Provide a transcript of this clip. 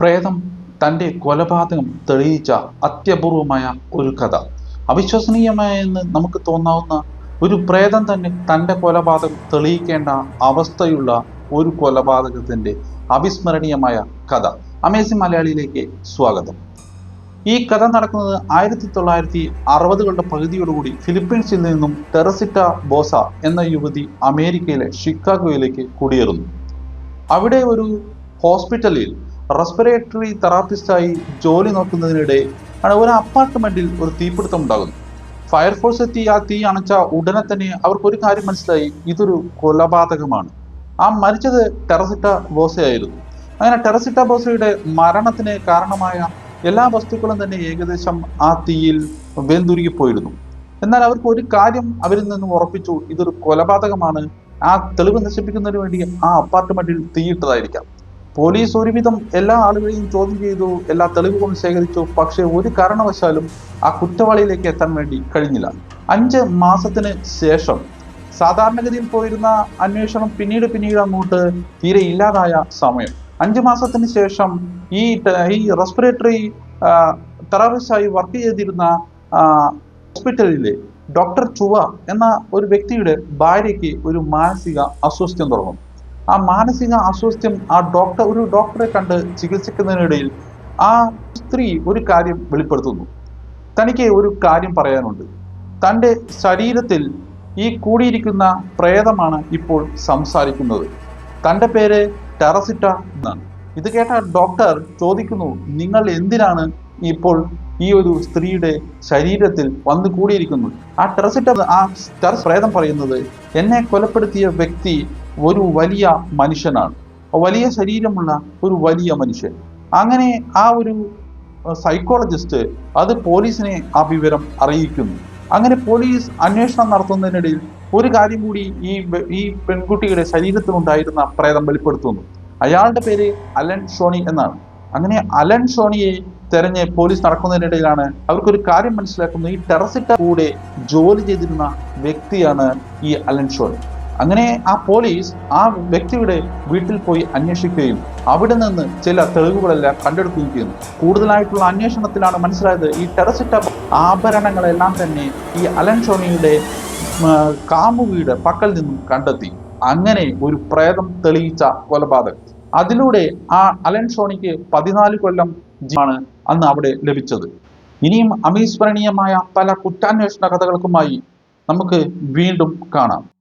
പ്രേതം തന്റെ കൊലപാതകം തെളിയിച്ച അത്യപൂർവമായ ഒരു കഥ. അവിശ്വസനീയമായെന്ന് നമുക്ക് തോന്നാവുന്ന ഒരു പ്രേതം തന്നെ തന്റെ കൊലപാതകം തെളിയിക്കേണ്ട അവസ്ഥയുള്ള ഒരു കൊലപാതകത്തിന്റെ അവിസ്മരണീയമായ കഥ. അമേസിംഗ് മലയാളിയിലേക്ക് സ്വാഗതം. ഈ കഥ നടക്കുന്നത് ആയിരത്തി തൊള്ളായിരത്തി അറുപതുകളുടെ പകുതിയോടുകൂടി ഫിലിപ്പീൻസിൽ നിന്നും ടെറസിറ്റ ബോസ എന്ന യുവതി അമേരിക്കയിലെ ഷിക്കാഗോയിലേക്ക് കുടിയേറുന്നു. അവിടെ ഒരു ഹോസ്പിറ്റലിൽ റെസ്പിറേറ്ററി തെറാപ്പിസ്റ്റായി ജോലി നോക്കുന്നതിനിടെ ആണ് ഒരു അപ്പാർട്ട്മെന്റിൽ ഒരു തീപിടുത്തം ഉണ്ടാകുന്നു. ഫയർഫോഴ്സ് എത്തി ആ തീ അണച്ച ഉടനെ തന്നെ അവർക്ക് ഒരു കാര്യം മനസ്സിലായി. ഇതൊരു കൊലപാതകമാണ്. ആ മരിച്ചത് ടെറസിട്ട ബോസയായിരുന്നു. അങ്ങനെ ടെറസിട്ട ബോസയുടെ മരണത്തിന് കാരണമായ എല്ലാ വസ്തുക്കളും തന്നെ ഏകദേശം ആ തീയിൽ വെന്തുരുകിപ്പോയിരുന്നു. എന്നാൽ അവർക്ക് ഒരു കാര്യം അവരിൽ നിന്നും ഉറപ്പിച്ചു. ഇതൊരു കൊലപാതകമാണ്. ആ തെളിവ് നശിപ്പിക്കുന്നതിന് വേണ്ടി ആ അപ്പാർട്ട്മെന്റിൽ തീയിട്ടതായിരിക്കാം. പോലീസ് ഒരുവിധം എല്ലാ ആളുകളെയും ചോദ്യം ചെയ്തു എല്ലാ തെളിവുകളും ശേഖരിച്ചു. പക്ഷേ ഒരു കാരണവശാലും ആ കുറ്റവാളിയിലേക്ക് എത്താൻ വേണ്ടി കഴിഞ്ഞില്ല. അഞ്ച് മാസത്തിന് ശേഷം സാധാരണഗതിയിൽ പോയിരുന്ന അന്വേഷണം പിന്നീട് പിന്നീട് അങ്ങോട്ട് തീരെ ഇല്ലാതായ സമയം. അഞ്ച് മാസത്തിന് ശേഷം ഈ ഈ റെസ്പിറേറ്ററി തെറാപ്പിസ്റ്റായി വർക്ക് ചെയ്തിരുന്ന ഹോസ്പിറ്റലിലെ ഡോക്ടർ ചുവ എന്ന ഒരു വ്യക്തിയുടെ ഭാര്യയ്ക്ക് ഒരു മാനസിക അസ്വസ്ഥ്യം തുടങ്ങും ആ മാനസിക അസ്വസ്ഥ്യം ആ ഡോക്ടർ ഒരു ഡോക്ടറെ കണ്ട് ചികിത്സിക്കുന്നതിനിടയിൽ ആ സ്ത്രീ ഒരു കാര്യം വെളിപ്പെടുത്തുന്നു. തനിക്ക് ഒരു കാര്യം പറയാനുണ്ട്. തന്റെ ശരീരത്തിൽ ഈ കൂടിയിരിക്കുന്ന പ്രേതമാണ് ഇപ്പോൾ സംസാരിക്കുന്നത്. തന്റെ പേര് ടെറസിറ്റ എന്നാണ്. ഇത് കേട്ട ഡോക്ടർ ചോദിക്കുന്നു നിങ്ങൾ എന്തിനാണ് ഇപ്പോൾ ഈ ഒരു സ്ത്രീയുടെ ശരീരത്തിൽ വന്നു കൂടിയിരിക്കുന്നു ആ ടെറസിറ്റ ആ ടെറസ് പ്രേതം പറയുന്നത് എന്നെ കൊലപ്പെടുത്തിയ വ്യക്തി ഒരു വലിയ മനുഷ്യനാണ്. വലിയ ശരീരമുള്ള ഒരു വലിയ മനുഷ്യൻ. അങ്ങനെ ആ ഒരു സൈക്കോളജിസ്റ്റ് അത് പോലീസിനെ ആ വിവരം അറിയിക്കുന്നു. അങ്ങനെ പോലീസ് അന്വേഷണം നടത്തുന്നതിനിടയിൽ ഒരു കാര്യം കൂടി ഈ ഈ പെൺകുട്ടിയുടെ ശരീരത്തിലുണ്ടായിരുന്ന പ്രേതം വെളിപ്പെടുത്തുന്നു. അയാളുടെ പേര് അലൻ ഷോണി എന്നാണ്. അങ്ങനെ അലൻ ഷോണിയെ തെരഞ്ഞ് പോലീസ് നടക്കുന്നതിനിടയിലാണ് അവർക്കൊരു കാര്യം മനസ്സിലാക്കുന്നത്. ഈ ടെറസിട്ട കൂടെ ജോലി ചെയ്തിരുന്ന വ്യക്തിയാണ് ഈ അലൻ ഷോണി. അങ്ങനെ ആ പോലീസ് ആ വ്യക്തിയുടെ വീട്ടിൽ പോയി അന്വേഷിക്കുകയും അവിടെ നിന്ന് ചില തെളിവുകളെല്ലാം കണ്ടെടുക്കുകയും ചെയ്യുന്നു. കൂടുതലായിട്ടുള്ള അന്വേഷണത്തിലാണ് മനസ്സിലായത് ഈ ടെറസിറ്റ ആഭരണങ്ങളെല്ലാം തന്നെ ഈ അലൻ ഷോണിയുടെ ഉം, കാമുകിയുടെ പക്കൽ നിന്നും കണ്ടെത്തി. അങ്ങനെ ഒരു പ്രേതം തെളിയിച്ച കൊലപാതകം. അതിലൂടെ ആ അലൻ ഷോണിക്ക് പതിനാല് കൊല്ലം ആണ് അന്ന് അവിടെ ലഭിച്ചത്. ഇനിയും അവിസ്മരണീയമായ പല കുറ്റാന്വേഷണ കഥകൾക്കുമായി നമുക്ക് വീണ്ടും കാണാം.